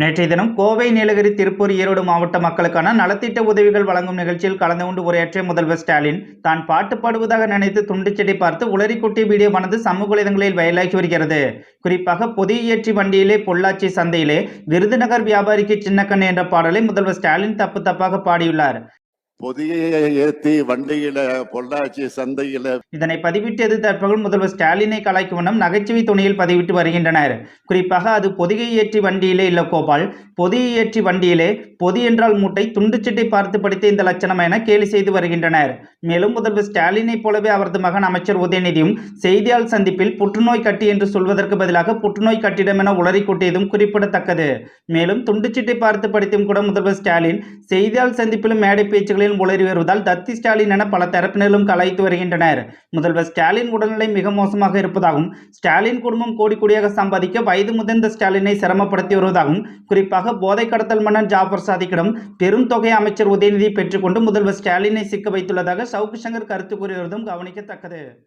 நேற்றைய தினம் கோவை நீலகிரி திருப்பூர் ஈரோடு மாவட்ட மக்களுக்கான நலத்திட்ட உதவிகள் வழங்கும் நிகழ்ச்சியில் கலந்து கொண்டு உரையாற்றிய முதல்வர் ஸ்டாலின் தான் பாட்டு பாடுவதாக நினைத்து துண்டு செடி பார்த்து உளறி குட்டி வீடியோவானது சமூக வலைதளங்களில் வயலாகி வருகிறது. குறிப்பாக பொதிய இயற்றி வண்டியிலே பொள்ளாச்சி சந்தையிலே விருதுநகர் வியாபாரிக்கு சின்னக்கண் என்ற பாடலை முதல்வர் ஸ்டாலின் தப்பு தப்பாக பாடியுள்ளார். பொதியை ஏத்தி வண்டியில பொள்ளாச்சி சந்தையில. இதனை பதிவிட்டு எதிர்த்தவர்கள் முதல்வர் ஸ்டாலினை கலாய்க்கும் வண்ணம் நகைச்சுவை துணையில் பதிவிட்டு வருகின்றனர். குறிப்பாக அது பொதிகை ஏற்றி வண்டியிலே இல்ல கோபால். பொதியை ஏற்றி வண்டியிலே பொதி என்றால் மூட்டை துண்டுச்சிட்டை பார்த்து படித்த இந்த லட்சணம் என கேலி செய்து வருகின்றனர். மேலும் முதல்வர் ஸ்டாலினைப் போலவே அவரது மகன் அமைச்சர் உதயநிதியும் செய்தியாளர் சந்திப்பில் புற்றுநோய் கட்டி என்று சொல்வதற்கு பதிலாக புற்றுநோய் கட்டிடம் என உளறி கூட்டியதும் குறிப்பிடத்தக்கது. மேலும் துண்டுச்சீட்டை பார்த்து படித்தும் கூட முதல்வர் ஸ்டாலின் செய்தியாளர் சந்திப்பிலும் மேடை பேச்சுகளிலும் உளறி வருவதால் தத்தி ஸ்டாலின் என பல தரப்பினரும் கலாய்த்து வருகின்றனர். முதல்வர் ஸ்டாலின் உடல்நிலை மிக மோசமாக இருப்பதாகவும் ஸ்டாலின் குடும்பம் கோடி கோடியாக சம்பாதிக்க வயது முதிர்ந்த ஸ்டாலினை சிரமப்படுத்தி வருவதாகவும் குறிப்பாக போதை கடத்தல் மன்னன் ஜாஃபர் சாதிக்கிடம் பெரும் தொகை அமைச்சர் உதயநிதி பெற்றுக்கொண்டு முதல்வர் ஸ்டாலினை சிக்க வைத்துள்ளதாக சவுக்கு சங்கர் கருத்து கூறியதும் கவனிக்கத்தக்கது.